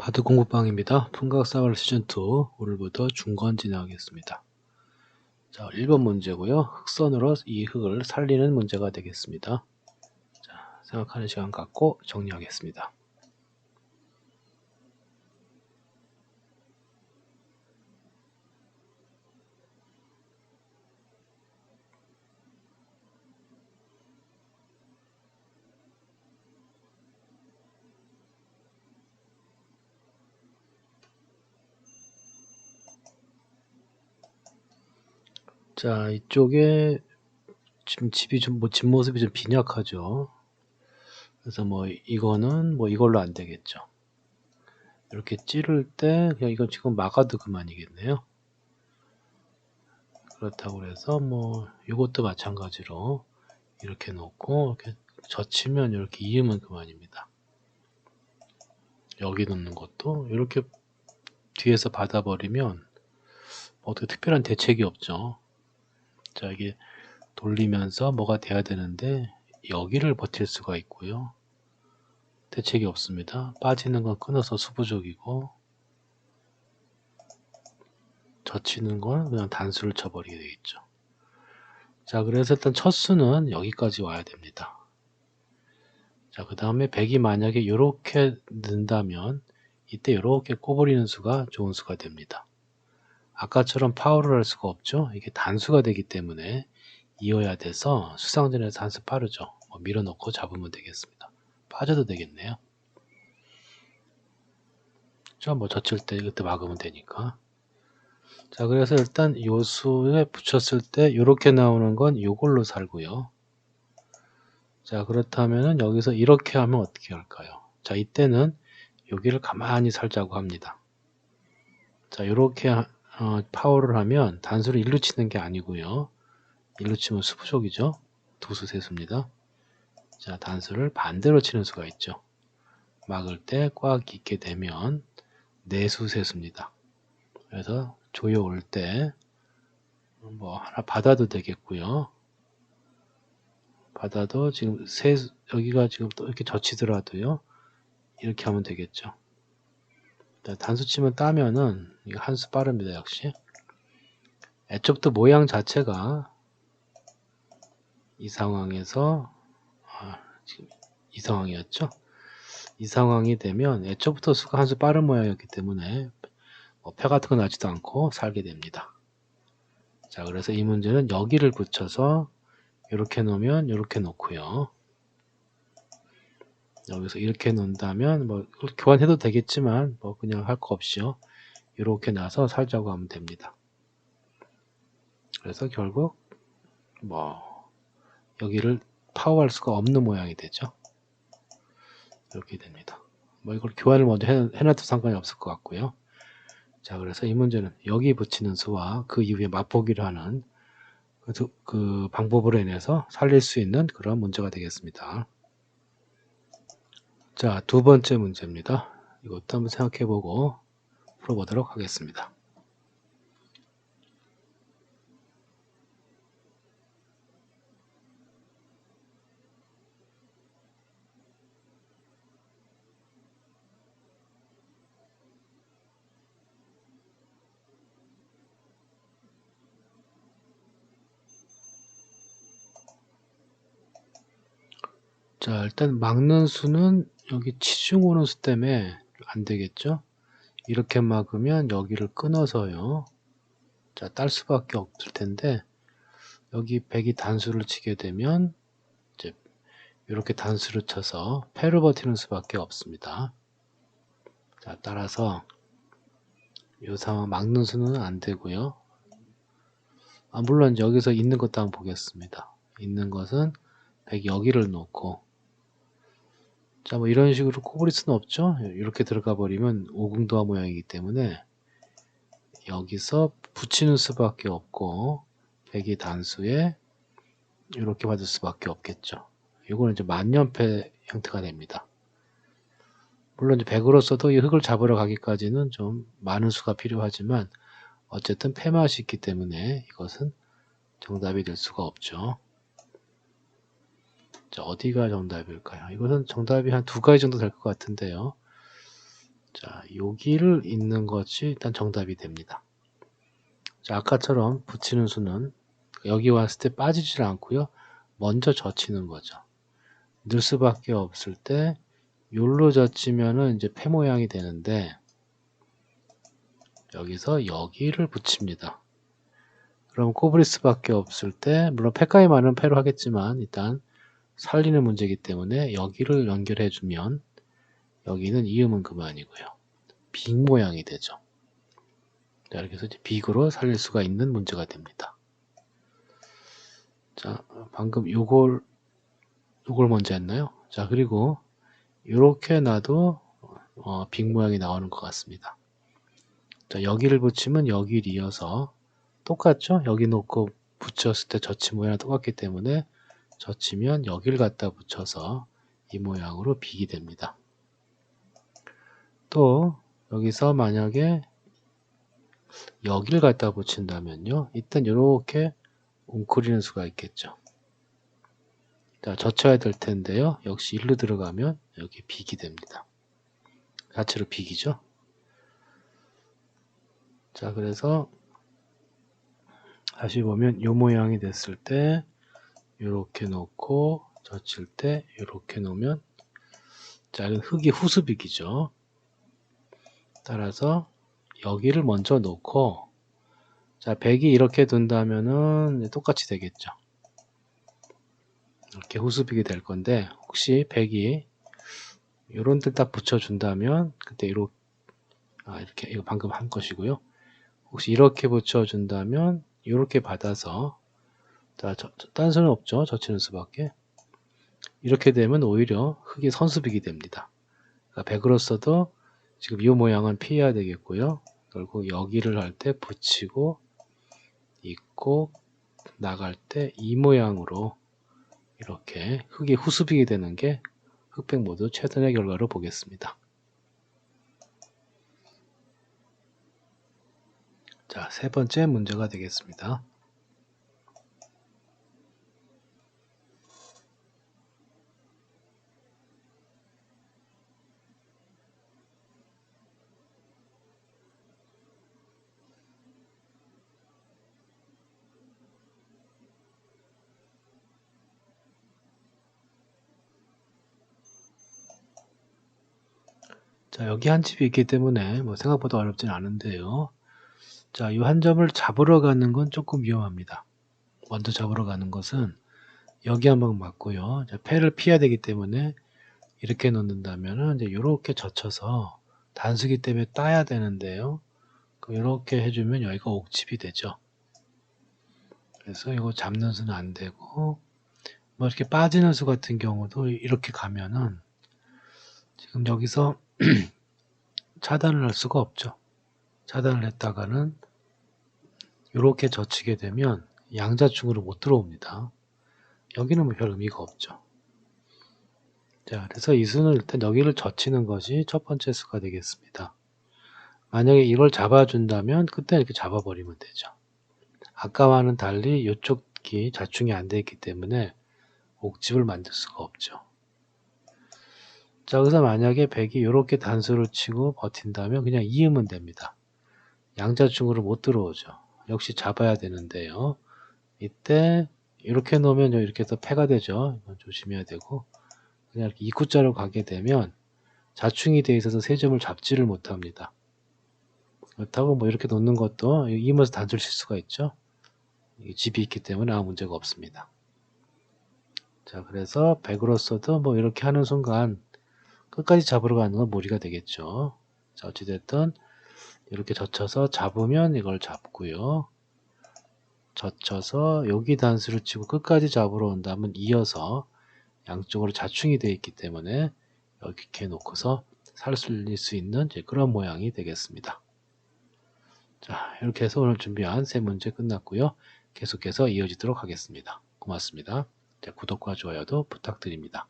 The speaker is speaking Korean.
바둑 공부방입니다. 풍각사월 시즌2 오늘부터 중권 진행하겠습니다. 자, 1번 문제고요. 흑선으로 이 흑을 살리는 문제가 되겠습니다. 자, 생각하는 시간 갖고 정리하겠습니다. 자, 이쪽에 지금 집이 좀, 뭐, 집 모습이 좀 빈약하죠. 그래서 뭐, 이거는 뭐, 이걸로 안 되겠죠. 이렇게 찌를 때, 그냥 이거 지금 막아도 그만이겠네요. 그렇다고 해서 뭐, 이것도 마찬가지로 이렇게 놓고, 이렇게 젖히면 이렇게 이으면 그만입니다. 여기 놓는 것도 이렇게 뒤에서 받아버리면 어떻게 특별한 대책이 없죠. 자, 이게 돌리면서 뭐가 돼야 되는데 여기를 버틸 수가 있고요. 대책이 없습니다. 빠지는 건 끊어서 수부족이고 젖히는 건 그냥 단수를 쳐버리게 되겠죠. 자, 그래서 일단 첫 수는 여기까지 와야 됩니다. 자, 그 다음에 100이 만약에 이렇게 는다면 이때 이렇게 꼬부리는 수가 좋은 수가 됩니다. 아까처럼 파워를 할 수가 없죠. 이게 단수가 되기 때문에 이어야 돼서 수상전에서 한수 빠르죠. 뭐 밀어넣고 잡으면 되겠습니다. 빠져도 되겠네요. 저뭐 젖힐 때 그때 막으면 되니까. 자 그래서 일단 요 수에 붙였을 때 이렇게 나오는 건 이걸로 살고요. 자 그렇다면 여기서 이렇게 하면 어떻게 할까요? 자 이때는 여기를 가만히 살자고 합니다. 자 이렇게 어, 파워를 하면 단수를 일루 치는 게 아니고요. 일루 치면 수부족이죠. 두수 세수입니다. 자, 단수를 반대로 치는 수가 있죠. 막을 때 꽉 있게 되면 내수 세수입니다. 그래서 조여 올 때 뭐 하나 받아도 되겠고요. 받아도 지금 세 여기가 지금 또 이렇게 젖히더라도요. 이렇게 하면 되겠죠. 단수 치면 따면은 한 수 빠릅니다 역시. 애초부터 모양 자체가 이 상황에서 아, 지금 이 상황이었죠? 이 상황이 되면 애초부터 수가 한 수 빠른 모양이었기 때문에 뭐패 같은 거 나지도 않고 살게 됩니다. 자 그래서 이 문제는 여기를 붙여서 이렇게 놓으면 이렇게 놓고요 여기서 이렇게 놓는다면 뭐 교환해도 되겠지만 뭐 그냥 할 거 없이요. 이렇게 놔서 살자고 하면 됩니다. 그래서 결국 뭐 여기를 파워할 수가 없는 모양이 되죠. 이렇게 됩니다. 뭐 이걸 교환을 먼저 해놔도 상관이 없을 것 같고요. 자 그래서 이 문제는 여기 붙이는 수와 그 이후에 맛보기를 하는 그, 그 방법으로 인해서 살릴 수 있는 그런 문제가 되겠습니다. 자, 두 번째 문제입니다. 이것도 한번 생각해 보고 풀어보도록 하겠습니다. 자, 일단 막는 수는 여기 치중 오는 수 때문에 안 되겠죠? 이렇게 막으면 여기를 끊어서요. 자, 딸 수밖에 없을 텐데 여기 100이 단수를 치게 되면 이제 이렇게 단수를 쳐서 패를 버티는 수밖에 없습니다. 자, 따라서 이 상황 막는 수는 안 되고요. 아, 물론 여기서 있는 것도 한번 보겠습니다. 있는 것은 100 여기를 놓고 자, 뭐 이런 식으로 코버릴 수는 없죠. 이렇게 들어가 버리면 오궁도화 모양이기 때문에 여기서 붙이는 수밖에 없고 백이 단수에 이렇게 받을 수밖에 없겠죠. 이거는 이제 만년패 형태가 됩니다. 물론 이제 100으로서도 이 흙을 잡으러 가기까지는 좀 많은 수가 필요하지만 어쨌든 패맛이 있기 때문에 이것은 정답이 될 수가 없죠. 자, 어디가 정답일까요? 이것은 정답이 한 두 가지 정도 될 것 같은데요. 자, 여기를 잇는 것이 일단 정답이 됩니다. 자, 아까처럼 붙이는 수는 여기 왔을 때 빠지질 않고요. 먼저 젖히는 거죠. 늘 수밖에 없을 때 요로 젖히면은 이제 패 모양이 되는데 여기서 여기를 붙입니다. 그럼 꼬부릴 수밖에 없을 때 물론 패가이 많은 패로 하겠지만 일단 살리는 문제이기 때문에 여기를 연결해 주면 여기는 이음은 그만이고요. 빅 모양이 되죠. 자, 이렇게 해서 이제 빅으로 살릴 수가 있는 문제가 됩니다. 자, 방금 요걸 요걸 먼저 했나요? 자, 그리고 이렇게 놔도 어, 빅 모양이 나오는 것 같습니다. 자, 여기를 붙이면 여기를 이어서 똑같죠? 여기 놓고 붙였을 때 젖힌 모양이 똑같기 때문에 젖히면 여기를 갖다 붙여서 이 모양으로 빅이 됩니다. 또 여기서 만약에 여기를 갖다 붙인다면요. 일단 이렇게 웅크리는 수가 있겠죠. 자, 젖혀야 될 텐데요. 역시 일로 들어가면 여기 빅이 됩니다. 자체로 빅이죠. 자, 그래서 다시 보면 이 모양이 됐을 때 이렇게 놓고 젖힐 때 이렇게 놓으면 자, 이건 흙이 후수빅이죠. 따라서 여기를 먼저 놓고 자, 100이 이렇게 둔다면은 똑같이 되겠죠. 이렇게 후수빅이 될 건데 혹시 100이 이런 데 딱 붙여준다면 그때 이렇게 아, 이렇게 이거 방금 한 것이고요. 혹시 이렇게 붙여준다면 이렇게 받아서 자, 저, 저, 딴 수는 없죠. 젖히는 수밖에. 이렇게 되면 오히려 흙이 선수빅이 됩니다. 그러니까 100으로서도 지금 이 모양은 피해야 되겠고요. 그리고 여기를 할 때 붙이고 있고 나갈 때 이 모양으로 이렇게 흙이 후수빅이 되는 게 흑백 모드 최선의 결과로 보겠습니다. 자, 세 번째 문제가 되겠습니다. 자, 여기 한 집이 있기 때문에 뭐 생각보다 어렵진 않은데요. 자, 이 한 점을 잡으러 가는 건 조금 위험합니다. 먼저 잡으러 가는 것은 여기 한 방 맞고요. 자, 패를 피해야 되기 때문에 이렇게 놓는다면은 이제 이렇게 젖혀서 단수기 때문에 따야 되는데요. 이렇게 해주면 여기가 옥집이 되죠. 그래서 이거 잡는 수는 안 되고 뭐 이렇게 빠지는 수 같은 경우도 이렇게 가면은 지금 여기서 차단을 할 수가 없죠. 차단을 했다가는 이렇게 젖히게 되면 양자충으로 못 들어옵니다. 여기는 뭐 별 의미가 없죠. 자, 그래서 이 수는 일단 여기를 젖히는 것이 첫 번째 수가 되겠습니다. 만약에 이걸 잡아준다면 그때 이렇게 잡아버리면 되죠. 아까와는 달리 이쪽이 자충이 안 되어 있기 때문에 옥집을 만들 수가 없죠. 자, 여기서 만약에 100이 이렇게 단수를 치고 버틴다면 그냥 이으면 됩니다. 양자충으로 못 들어오죠. 역시 잡아야 되는데요. 이때 이렇게 놓으면 이렇게 해서 패가 되죠. 이건 조심해야 되고 그냥 이렇게 입구자로 가게 되면 자충이 되어 있어서 세 점을 잡지를 못합니다. 그렇다고 뭐 이렇게 놓는 것도 이면서 단수를 칠 수가 있죠. 집이 있기 때문에 아무 문제가 없습니다. 자, 그래서 100으로서도 뭐 이렇게 하는 순간 끝까지 잡으러 가는 건 무리가 되겠죠. 자, 어찌됐든 이렇게 젖혀서 잡으면 이걸 잡고요. 젖혀서 여기 단수를 치고 끝까지 잡으러 온다면 이어서 양쪽으로 자충이 되어 있기 때문에 이렇게 놓고서 살릴 수 있는 그런 모양이 되겠습니다. 자, 이렇게 해서 오늘 준비한 세 문제 끝났고요. 계속해서 이어지도록 하겠습니다. 고맙습니다. 자, 구독과 좋아요도 부탁드립니다.